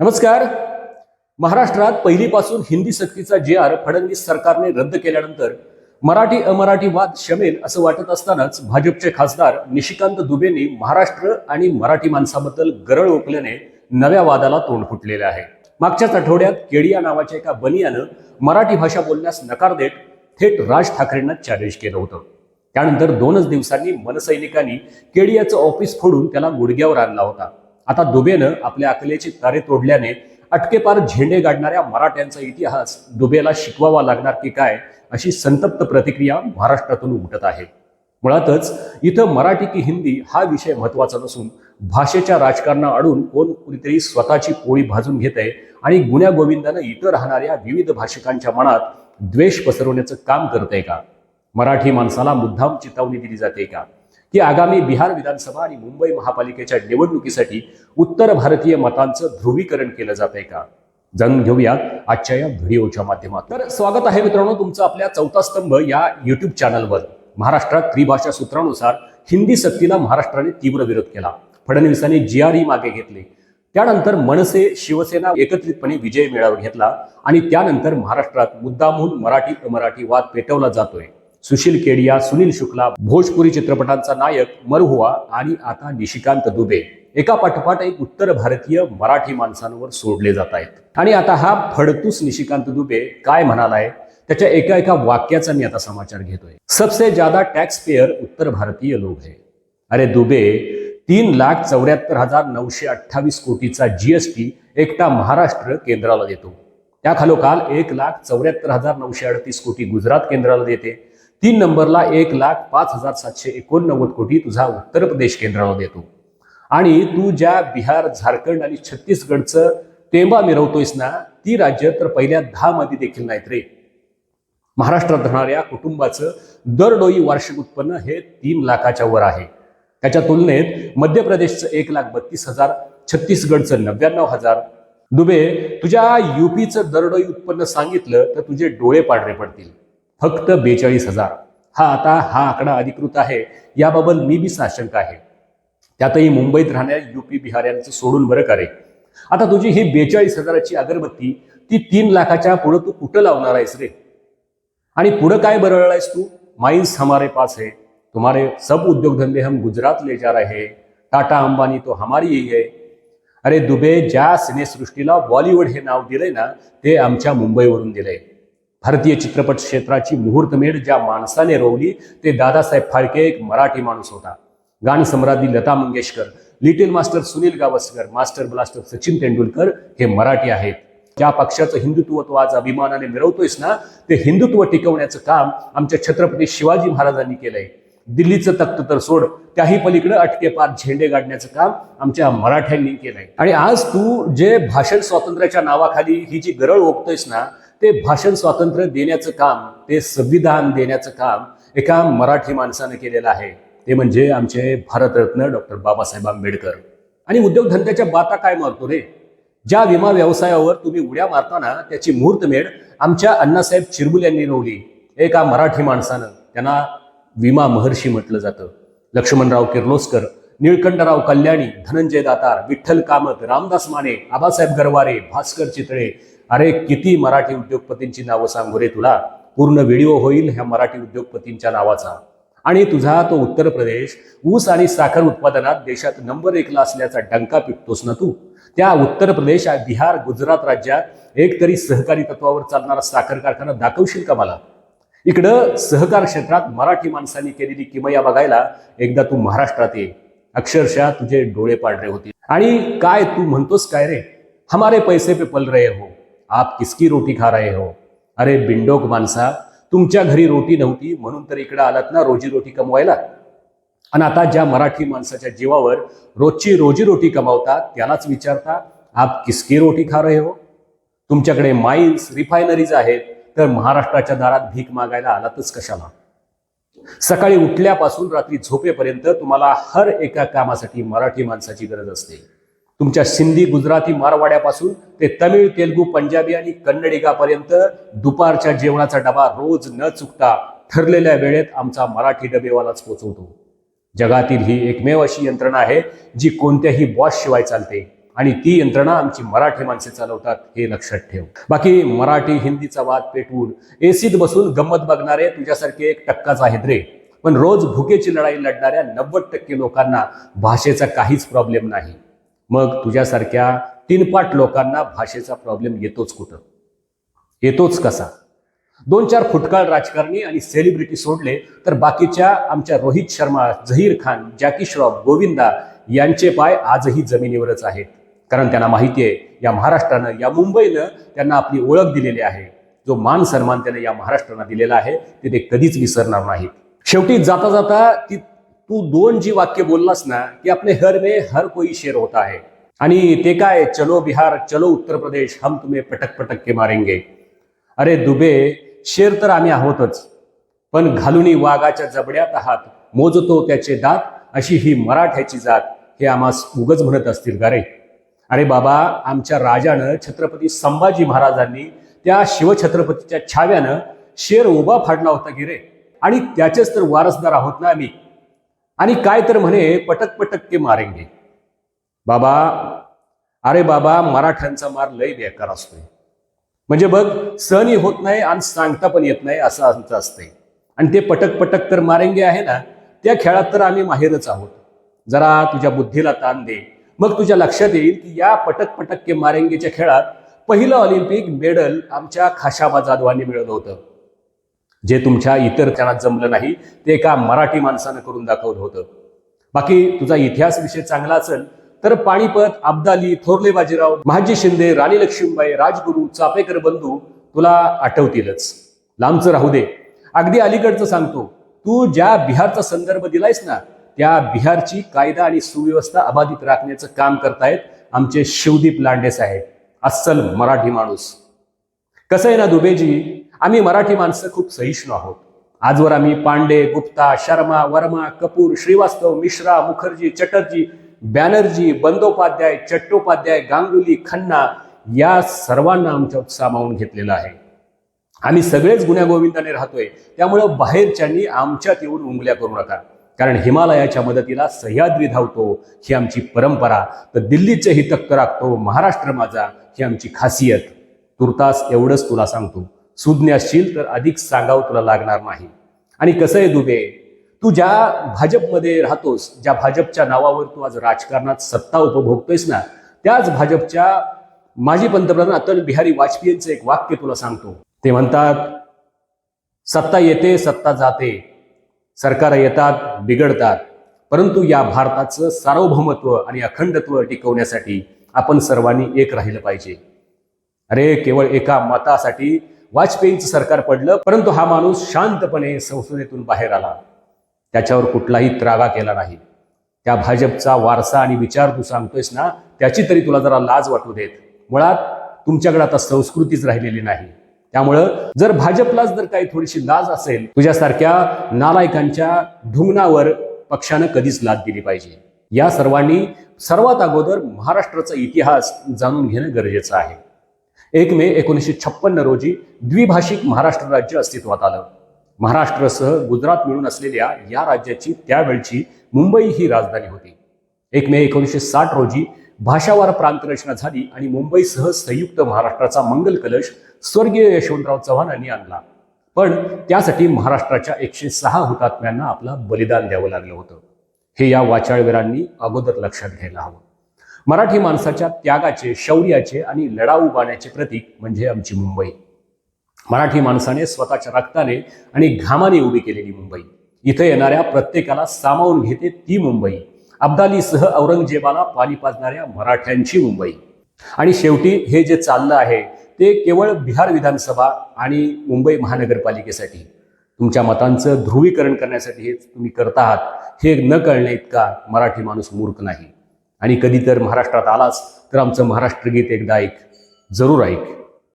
नमस्कार. महाराष्ट्रात पहिलीपासून हिंदी सक्तीचा जे आर फडणवीस सरकारने रद्द केल्यानंतर मराठी अमराठी वाद शमेल असं वाटत असतानाच भाजपचे खासदार निशिकांत दुबेंनी महाराष्ट्र आणि मराठी माणसाबद्दल गरळ ओकल्याने नव्या वादाला तोंड फुटलेले आहे. मागच्याच आठवड्यात केडिया नावाच्या एका बनियानं मराठी भाषा बोलण्यास नकार देत थेट राज ठाकरेंना चॅलेंज केलं होतं. त्यानंतर दोनच दिवसांनी मनसैनिकांनी केडियाचं ऑफिस फोडून त्याला गुडघ्यावर आणला होता. आता दुबेनं आपल्या अकलेचे तारे तोडल्याने अटकेपार झेंडे गाडणाऱ्या मराठ्यांचा इतिहास दुबेला शिकवावा लागणार की काय अशी संतप्त प्रतिक्रिया महाराष्ट्रातून उमटत आहे. मुळातच इथं मराठी की हिंदी हा विषय महत्त्वाचा नसून भाषेच्या राजकारणा अडून कोण कुणीतरी स्वतःची पोळी भाजून घेत आहे आणि गुण्या गोविंदानं इथं राहणाऱ्या विविध भाषिकांच्या मनात द्वेष पसरवण्याचं काम करत आहे का? मराठी माणसाला मुद्दाम चितावणी दिली जाते का? की आगामी बिहार विधानसभा आणि मुंबई महापालिकेच्या निवडणुकीसाठी उत्तर भारतीय मतांचं ध्रुवीकरण केलं जात आहे का? जाणून घेऊयात आजच्या या व्हिडिओच्या माध्यमात तर स्वागत आहे मित्रांनो तुमचं आपल्या चौथा स्तंभ या युट्यूब चॅनलवर महाराष्ट्रात त्रिभाषा सूत्रानुसार हिंदी सक्तीला महाराष्ट्राने तीव्र विरोध केला. फडणवीसांनी जी आर ई मागे घेतले. त्यानंतर मनसे शिवसेना एकत्रितपणे विजय मेळावा घेतला आणि त्यानंतर महाराष्ट्रात मुद्दामहून मराठी मराठी वाद पेटवला जातोय. सुशील केडिया सुनील शुक्ला भोजपुरी चित्रपटांचा नायक मरहुआ आणि आता निशिकांत दुबे. एका पाठोपाठ एक उत्तर भारतीय मराठी माणसांवर सोडले जात आहेत. आणि आता हा फडतूस निशिकांत दुबे काय म्हणालाय? त्याच्या एका एका वाक्याचा मी आता समाचार घेतोय. सबसे ज्यादा टॅक्स पेयर उत्तर भारतीय लोक है. अरे दुबे तीन लाख चौऱ्याहत्तर हजार नऊशे अठ्ठावीस कोटीचा जीएसटी एकटा महाराष्ट्र केंद्राला देतो. त्याखालोखाल एक लाख चौऱ्याहत्तर हजार नऊशे अडतीस कोटी गुजरात केंद्राला देते. तीन नंबरला एक लाख पाच हजार सातशे एकोणनव्वद कोटी तुझा उत्तर प्रदेश केंद्राला देतो. आणि तू ज्या बिहार झारखंड आणि छत्तीसगडचं टेंबा मिरवतोयस ना ती राज्य तर पहिल्या दहा मध्ये देखील नाहीत रे. महाराष्ट्रात राहणाऱ्या कुटुंबाचं दरडोई वार्षिक उत्पन्न हे तीन लाखाच्या वर आहे. त्याच्या तुलनेत मध्य प्रदेशचं एक लाख बत्तीस हजार छत्तीसगडचं नव्याण्णव हजार. दुबे तुझ्या युपीचं दरडोई उत्पन्न सांगितलं तर तुझे डोळे पांढरे पडतील. फक्त बेचाळीस हजार. हा आता हा आकडा अधिकृत आहे. याबाबत मी बी साशंक आहे. त्यातही मुंबईत राहणाऱ्या युपी बिहाऱ्यांचं सोडून बरं का रे? आता तुझी ही बेचाळीस हजाराची अगरबत्ती ती तीन लाखाच्या पुढं तू कुठं लावणार आहेस रे? आणि पुढं काय बरळलायस तू? माइन्स हमारे पास है. तुम्हारे सब उद्योग धंदे हम गुजरात ले जा रहे टाटा अंबानी तो हमारी ही है. अरे दुबे ज्या सिनेसृष्टीला बॉलिवूड हे नाव दिलंय ना ते आमच्या मुंबईवरून दिलंय. भारतीय चित्रपट क्षेत्राची मुहूर्तमेढ ज्या माणसाने रोवली ते दादासाहेब फाळके एक मराठी माणूस होता. गानसम्राज्ञी Lata Mangeshkar little master Sunil Gavaskar master blaster Sachin Tendulkar हे मराठी आहेत. ज्या पक्षाचं हिंदुत्व तो आज अभिमानाने मिरवतोयस ना ते हिंदुत्व टिकवण्याचं काम आमच्या छत्रपती शिवाजी महाराजांनी केलंय. दिल्लीचं तख्त तर सोड त्याही पलीकडे अटके पार झेंडे गाडण्याचं काम आमच्या मराठ्यांनी केलंय. आणि आज तू जे भाषण स्वातंत्र्याच्या नावाखाली ही जी गरळ ओकतोयस ना ते भाषण स्वातंत्र्य देण्याचं काम ते संविधान देण्याचं काम एका मराठी माणसानं केलेलं आहे. ते म्हणजे आमचे भारतरत्न डॉक्टर बाबासाहेब आंबेडकर. आणि उद्योगधंद्याच्या बाता काय मारतो रे? ज्या विमा व्यवसायावर तुम्ही उड्या मारताना त्याची मुहूर्तमेढ आमच्या अण्णासाहेब चिरबुल यांनी रोवली. एका मराठी माणसानं त्यांना विमा महर्षी म्हटलं जातं. लक्ष्मणराव किर्लोस्कर निळकंठराव कल्याणी धनंजय दातार विठ्ठल कामत रामदास माने आबासाहेब गरवारे भास्कर चितळे अरे किती मराठी उद्योगपतींची नावं सांगू रे तुला? पूर्ण व्हिडिओ होईल ह्या मराठी उद्योगपतींच्या नावाचा. आणि तुझा तो उत्तर प्रदेश ऊस आणि साखर उत्पादनात देशात नंबर एकला असल्याचा डंका पिटतोस ना तू? त्या उत्तर प्रदेश बिहार गुजरात राज्यात एक तरी सहकारी तत्वावर चालणारा साखर कारखाना दाखवशील का मला? इकडं सहकार क्षेत्रात मराठी माणसांनी केलेली किमया बघायला एकदा तू महाराष्ट्रात ये. अक्षरशः तुझे डोळे पाडले होते. आणि काय तू म्हणतोस काय रे? हमारे पैसे पे पल रहे हो. आप किसकी रोटी खा रहे हो? अरे बिंडोक माणसा तुमच्या घरी रोटी नव्हती म्हणून तर इकडे आलात ना रोजी रोटी कमवायला? आणि आता ज्या मराठी माणसाच्या जीवावर रोजची रोजी रोटी कमावतात त्यालाच विचारता आप किसकी रोटी खा रहे हो? तुमच्याकडे माइन्स रिफायनरीज आहेत तर महाराष्ट्राच्या दारात भीक मागायला आलातच कशाला? सकाळी उठल्यापासून रात्री झोपेपर्यंत तुम्हाला हर एका कामासाठी मराठी माणसाची गरज असते. तुमच्या सिंधी गुजराती मारवाड्यापासून ते तमिळ तेलगू पंजाबी आणि कन्नडिगापर्यंत दुपारच्या जेवणाचा डबा रोज न चुकता ठरलेल्या वेळेत आमचा मराठी डबेवालाच पोचवतो. जगातील ही एकमेव अशी यंत्रणा आहे जी कोणत्याही बॉस शिवाय चालते आणि ती यंत्रणा आमची मराठी माणसे चालवतात हे लक्षात ठेव. बाकी मराठी हिंदीचा वाद पेटवून एसीत बसून गंमत बघणारे तुझ्यासारखे एक टक्काच आहेत रे. पण रोज भुकेची लढाई लढणाऱ्या नव्वद टक्के लोकांना भाषेचा काहीच प्रॉब्लेम नाही. मग तुझ्यासारख्या तीनपाट लोकांना भाषेचा प्रॉब्लेम येतोच कुठं? येतोच कसा? दोन चार फुटकाळ राजकारणी आणि सेलिब्रिटी सोडले तर बाकीच्या आमच्या रोहित शर्मा झहीर खान जॅकी श्रॉफ गोविंदा यांचे पाय आजही जमिनीवरच आहेत. कारण त्यांना माहिती आहे या महाराष्ट्रानं या मुंबईनं त्यांना आपली ओळख दिलेली आहे. जो मान सन्मान त्याने या महाराष्ट्रानं दिलेला आहे ते ते कधीच विसरणार नाहीत. शेवटी जाता जाता ती तू दोन जी वाक्य बोललास ना की आपले हर में हर कोई शेर होता है. आणि ते काय? चलो बिहार चलो उत्तर प्रदेश हम तुम्ही पटक पटक के मारेंगे. अरे दुबे शेर तर आम्ही आहोतच पण घालुनी वाघाच्या जबड्यात आहात मोजतो त्याचे दात अशी ही मराठ्याची जात हे आम्हास उगच म्हणत असतील का रे? अरे बाबा आमच्या राजानं छत्रपती संभाजी महाराजांनी त्या शिवछत्रपतीच्या छाव्यानं शेर उभा फाडला होता की रे? आणि त्याचेच तर वारसदार आहोत ना आम्ही. आणि काय तर म्हणे पटक पटक के मारेंगे. बाबा अरे बाबा मराठ्यांचा मार लय बेकार असतोय. म्हणजे बघ सणही होत नाही आणि सांगता पण येत नाही असं आमचं असतंय. आणि ते पटक पटक तर मारेंगे आहे ना त्या खेळात तर आम्ही माहेरच आहोत. जरा तुझ्या बुद्धीला ताण दे. मग तुझ्या लक्षात येईल की या पटक पटक के मारेंगेच्या खेळात पहिलं ऑलिम्पिक मेडल आमच्या खाशाबा जाधवांनी मिळवलं होतं. जे तुमच्या इतर त्यांना जमलं नाही ते एका मराठी माणसानं करून दाखवलं होतं. बाकी तुझा इतिहास विषय चांगला असेल तर पाणीपत अब्दाली थोरले बाजीराव महाजी शिंदे राणी लक्ष्मीबाई राजगुरू चापेकर बंधू तुला आठवतीलच. लांबचं राहू दे. अगदी अलीकडचं सांगतो. तू ज्या बिहारचा संदर्भ दिलायस ना त्या बिहारची कायदा आणि सुव्यवस्था अबाधित राखण्याचं काम करतायत आमचे शिवदीप लांडे साहेब. अस्सल मराठी माणूस. कसं आहे ना दुबेजी? आम्ही मराठी माणसं खूप सहिष्णू आहोत. आजवर आम्ही पांडे गुप्ता शर्मा वर्मा कपूर श्रीवास्तव मिश्रा मुखर्जी चटर्जी बॅनर्जी बंदोपाध्याय चट्टोपाध्याय गांगुली खन्ना या सर्वांना आमच्या सामावून घेतलेलं आहे. आम्ही सगळेच गुण्यागोविंदाने राहतोय. त्यामुळं बाहेरच्यांनी आमच्यात येऊन उंगल्या करू नका. कारण हिमालयाच्या मदतीला सह्याद्री धावतो ही आमची परंपरा. तर दिल्लीचे ही राखतो. महाराष्ट्र माझा ही आमची खासियत. तुर्तास एवढंच तुला सांगतो. सुज्ञ असशील तर अधिक सांगावं तुला लागणार नाही. आणि कसं आहे दुबे? तू ज्या भाजपमध्ये राहतोस ज्या भाजपच्या नावावर तू आज राजकारणात सत्ता उपभोगतोयस ना त्याच भाजपच्या माजी पंतप्रधान अटल बिहारी वाजपेयींचं एक वाक्य तुला सांगतो. ते म्हणतात सत्ता येते सत्ता जाते. सरकार येतात बिघडतात. परंतु या भारताचं सार्वभौमत्व आणि अखंडत्व टिकवण्यासाठी आपण सर्वांनी एक राहिलं पाहिजे. अरे केवळ एका मतासाठी वाजपेयींचं सरकार पडलं परंतु हा माणूस शांतपणे संसदेतून बाहेर आला. त्याच्यावर कुठलाही त्रागा केला नाही. त्या भाजपचा वारसा आणि विचार तू सांगतोयस ना त्याची तरी तुला जरा लाज वाटू देत. मुळात तुमच्याकडे आता संस्कृतीच राहिलेली नाही. त्यामुळं जर भाजपलाच जर काही थोडीशी लाज असेल तुझ्यासारख्या नालायकांच्या ढुंगणावर पक्षानं कधीच लाद दिली पाहिजे. या सर्वांनी सर्वात अगोदर महाराष्ट्राचा इतिहास जाणून घेणं गरजेचं आहे. एक मे एकोणीसशे छप्पन्न रोजी द्विभाषिक महाराष्ट्र राज्य अस्तित्वात आलं. महाराष्ट्रसह गुजरात मिळून असलेल्या या राज्याची त्यावेळची मुंबई ही राजधानी होती. एक मे एकोणीसशे साठ रोजी भाषावार प्रांतरचना झाली आणि मुंबईसह संयुक्त महाराष्ट्राचा मंगल कलश स्वर्गीय यशवंतराव चव्हाणांनी आणला. पण त्यासाठी महाराष्ट्राच्या एकशे सहा हुतात्म्यांना आपला बलिदान द्यावं लागलं होतं. हे या वाचाळवीरांनी अगोदर लक्षात घ्यायला हवं. मराठी माणसाच्या त्यागाचे शौर्याचे आणि लढाऊ बाण्याचे प्रतीक म्हणजे आमची मुंबई. मराठी माणसाने स्वतःच्या रक्ताने आणि घामाने उभी केलेली मुंबई. इथे येणाऱ्या प्रत्येकाला सामावून घेते ती मुंबई. अब्दालीसह औरंगजेबाला पाणी पाजणाऱ्या मराठ्यांची मुंबई. आणि शेवटी हे जे चाललं आहे ते केवळ बिहार विधानसभा आणि मुंबई महानगरपालिकेसाठी. तुमच्या मतांचं ध्रुवीकरण करण्यासाठी हे तुम्ही करत आहात हे न कळणे इतका मराठी माणूस मूर्ख नाही. आणि कधी तर महाराष्ट्रात आलाच तर आमचं महाराष्ट्र गीत एकदा ऐक जरूर ऐक.